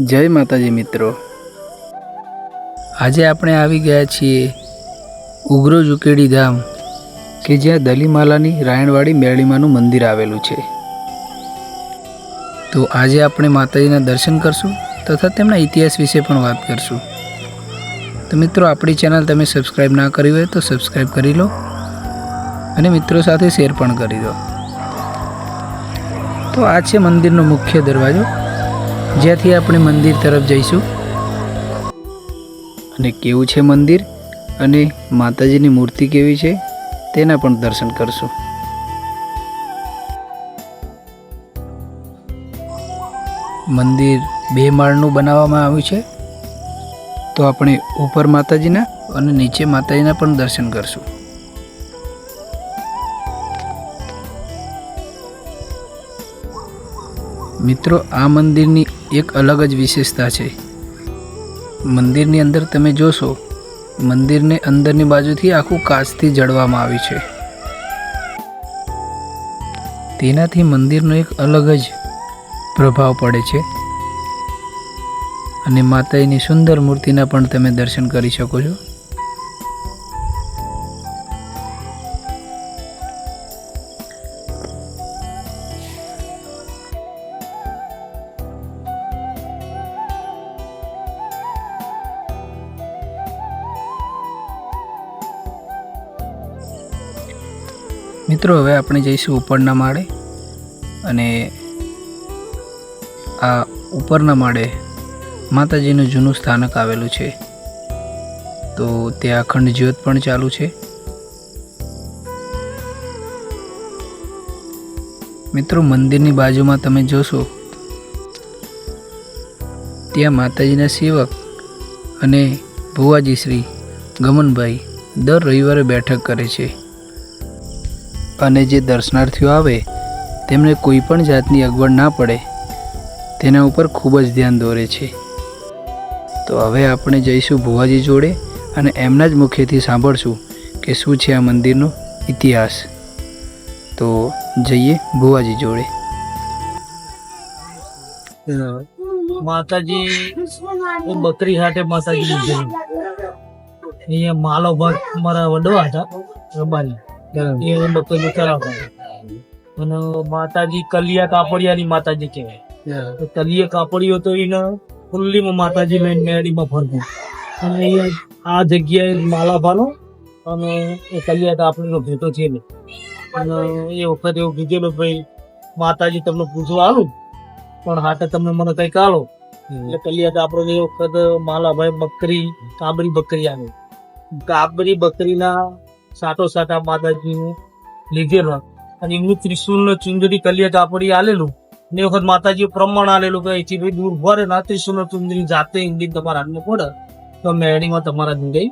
જય માતાજી મિત્રો. આજે આપણે આવી ગયા છીએ ઉગ્રો ઝુકેડી ધામ, કે જ્યાં દલીમાલાની રાયણવાડી મેળીમાનું મંદિર આવેલું છે. તો આજે આપણે માતાજીના દર્શન કરશું તથા તેમના ઇતિહાસ વિશે પણ વાત કરશું. તો મિત્રો, આપણી ચેનલ તમે સબસ્ક્રાઈબ ના કરી હોય તો સબસ્ક્રાઈબ કરી લો અને મિત્રો સાથે શેર પણ કરી દો. તો આ છે મંદિરનો મુખ્ય દરવાજો. જ્યાંથી આપણે મંદિર તરફ જઈશું. અને કેવું છે મંદિર? અને માતાજીની મૂર્તિ કેવી છે? તેના પણ દર્શન કરશું. મંદિર બે માળનું બનાવવામાં આવ્યું છે. તો આપણે ઉપર માતાજીના અને નીચે માતાજીના પણ દર્શન કરશું. મિત્રો, આ મંદિરની એક અલગ જ વિશેષતા છે. મંદિરની અંદર તમે જોશો, મંદિરને અંદરની બાજુથી આખું કાચથી જડવામાં આવ્યું છે. તેનાથી મંદિરનો એક અલગ જ પ્રભાવ પડે છે. અને માતાજીની સુંદર મૂર્તિના પણ તમે દર્શન કરી શકો છો. મિત્રો, હવે આપણે જઈશું ઉપરના માળે અને આ ઉપરના માળે માતાજીનું જૂનું સ્થાનક આવેલું છે. તો ત્યાં અખંડ જ્યોત પણ ચાલુ છે. મિત્રો, મંદિરની બાજુમાં તમે જોશો, ત્યાં માતાજીના સેવક અને ભુવાજી શ્રી ગમનભાઈ દર રવિવારે બેઠક કરે છે. અને જે દર્શનાર્થીઓ આવે, તેમને કોઈ પણ જાતની અગવડ ના પડે, તેના ઉપર ખૂબ જ ધ્યાન દોરે છે. તો હવે આપણે જઈશું ભુવાજી જોડે અને એમના જ મુખેથી સાંભળશું કે શું છે આ મંદિરનો ઇતિહાસ. તો જઈએ ભુવાજી જોડે. માતાજી બકરી હાટે માતાજી અહીંયા માલો ભાગ મારા વડવા હતા, રબારી. એ બકરી ચલાવતા અને માતાજી કલિયા કાપડિયાની માતાજી કહેવાય. તો કલિયા કાપડિયો તો એને ખુલ્લીમાં માતાજી લઈને મેળીમાં ફરવું. અને એ આ જગ્યાએ માલાભાનો અને એ કલિયા કાપડીનો ભેટો છે ને. અને એ વખત એવું કીધેલું ભાઈ માતાજી તમને પૂછવા આવું પણ હાટે તમને મને કંઈક આલો. એટલે કલિયા કાપડો એ વખત માલાભાઈ બકરી કાબરી બકરી આવે કાબરી બકરીના સાટો સાટા માતાજીનું લીધેલો અને એમનું ત્રિશુલનું ચુંદડી કલિયા કાપડી આલેલું. ને વખત માતાજી પ્રમાણ આલેલું કે અહીંથી ભાઈ દૂર ભરે ના ત્રિશુલ ચુંદરી ચુંદડી જાતે ઈંડી તમારા હાથમાં પડે. તો મેળીમાં તમારા જોડે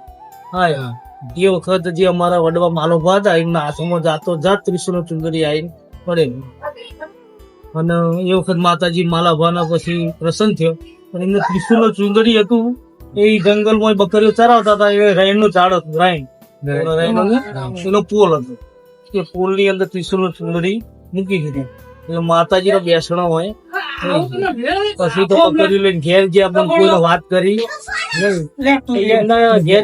હા. એ વખત જે અમારા વડવા માલોભા હતા એમના હાથમાં જાતો જાત ત્રિશુલ ને ચુંદડી આવીને પડેલું અને એ વખત માતાજી માલાભાના પછી પ્રસન્ન થયો. અને એમને ત્રિશુલ ચુંદડી હતું એ જંગલમાં બકરીઓ ચરાવતા હતા એ રાયણનું ઝાડ હતું રાયણ. એનો પોલ હતો. એ પોલની અંદર ત્રિશુલ ચુંદડી મૂકી દીધી. એટલે માતાજી નો બેસણો હોય. પછી તો પકડી લઈને ઘેર જે આપણે કોઈને વાત કરી. ઘેર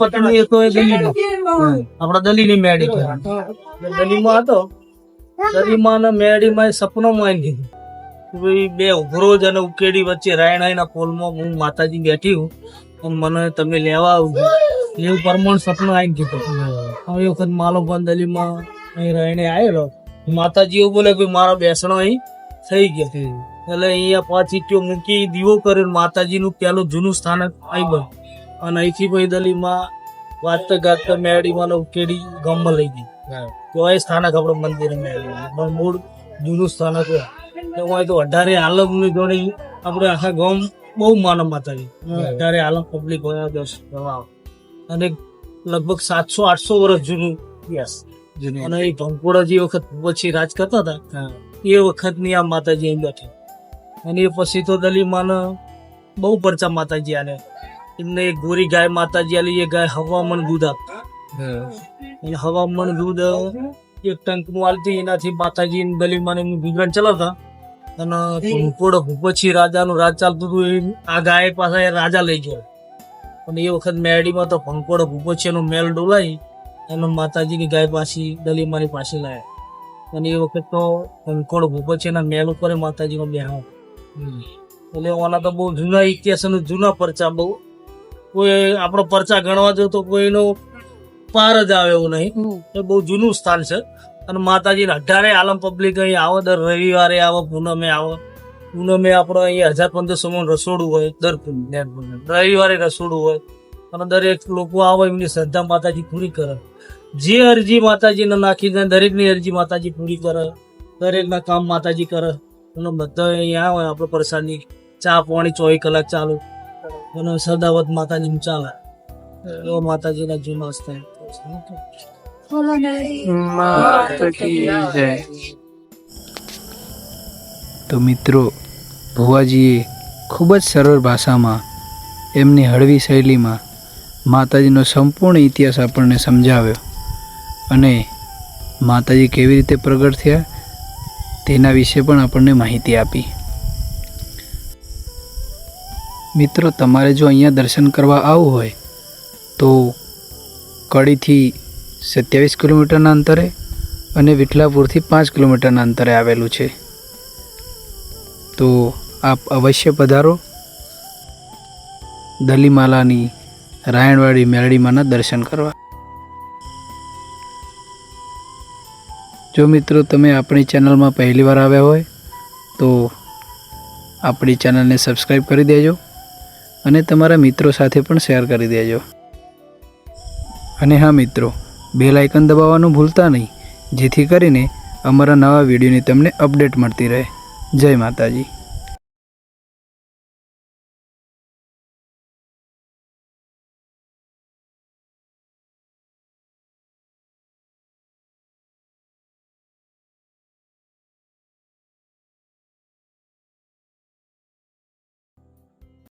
પત્ની હતો એ દલીમાં આપણા દલીની મેળી કહેવાય. દલીમાં હતો. સપનોમાં આવી દીધું ભાઈ બે ઉભરોજ અને ઉકેડી વચ્ચે રાયણાઈના પોલમાં હું માતાજી બેઠી હું. અને મને તમે લેવા આવજો. એવું પરમાણ સપનું આવી ગયું હવે એ વખત માલો બંદલીમાં દલીમાં અહીં રહીને આવેલો. એવું બોલે કે મારો બેસણો અહીં થઈ ગયો. એટલે અહીંયા પાછી त्यो મૂકી દીવો કર્યો માતાજીનું પેલું જૂનું સ્થાનક આવી ગયું અને અહીંથી પછી દલીમાં વાત ગાજતા મેળીમાં ને ઉકેડી ગામમાં લઈ ગઈ. તો એ સ્થાનક આપણે મંદિરે મેળવ્યું. મૂળ જૂનું સ્થાનક તો હોય તો અઢારે આલમની જોડે આપણે આખા ગામ બહુ માનવ માતાજી. અઢારે આલમ પબ્લિક હોય દર્શન કરવા. અને લગભગ સાતસો આઠસો વર્ષ જૂનું યસ અને એ ભંકોડા જે વખત પછી રાજ કરતા હતા એ વખતની આ માતાજી અહીં બેઠી. અને એ પછી તો દલીમાને બહુ પરચા માતાજી આને એમને એક ગોરી ગાય માતાજી આલી એ ગાય હવામણ દૂધ આપતા હવામણ દૂધ એક ટંકનું આલતી એનાથી માતાજી દલીમાને એમનું ગુજરાન ચલાવતા. અને ભૂપોડો પછી રાજાનું રાજ ચાલતું હતું એ આ ગાય પાસે રાજા લઈ ગયો. અને એ વખત મેરડીમાં તો ભંકોડો ભૂપતસિંહનો મેલ ડોલાઈ એનો માતાજીની ગાય પાછી દલીમાની પાસે લાવ્યા અને એ વખત તો ભંકોડો એના મેલ ઉપર માતાજીનો બેહાવ. એટલે ઓના તો બહુ જૂના ઇતિહાસ અને જૂના પરચા બહુ. કોઈ આપણો પરચા ગણવા જો તો કોઈનો પાર જ આવે એવું નહીં. એ બહુ જૂનું સ્થાન છે. અને માતાજીને અઢારે આલમ પબ્લિક અહીં આવો દર રવિવારે આવો પૂનમે આવો. પૂનમે આપણો અહીંયા હજાર પંદરસો માં રસોડું હોય, દર. રવિવારે રસોડું હોય, અને દરેક લોકો આવે એમની શ્રદ્ધા માતાજી પૂરી કરે. જે અરજી માતાજીને નાખી દે, દરેકની અરજી માતાજી પૂરી કરે, દરેકના કામ માતાજી કરે, અને બધા અહીંયા આવે, આપણે પ્રસાદની ચા પાણી ચોવીસ કલાક ચાલુ. અને સદાવત માતાજીનું ચાલે. એવો માતાજીના જૂના સ્થાન તો મિત્રો ભુવાજીએ ખૂબ જ સરળ ભાષામાં એમની હળવી શૈલીમાં માતાજીનો સંપૂર્ણ ઇતિહાસ આપણને સમજાવ્યો અને માતાજી કેવી રીતે પ્રગટ થયા તેના વિશે પણ આપણને માહિતી આપી. મિત્રો, તમારે જો અહીંયા દર્શન કરવા આવવું હોય, તો કડીથી સત્યાવીસ કિલોમીટરના અંતરે અને વિઠલાપુરથી પાંચ કિલોમીટરના અંતરે આવેલું છે. તો આપ અવશ્ય પધારો. દલીમાલાની રાયણવાડી મેરડીમાંના દર્શન કરવા. જો મિત્રો તમે આપણી ચેનલમાં પહેલીવાર આવ્યા હોય, તો આપણી ચેનલને સબસ્ક્રાઈબ કરી દેજો અને તમારા મિત્રો સાથે પણ શેર કરી દેજો. અને હા મિત્રો, બેલ આઇકન દબાવવાનું ભૂલતા નહીં, જેથી કરીને અમારા નવા વિડીયોની તમને અપડેટ મળતી રહે. જય માતાજી.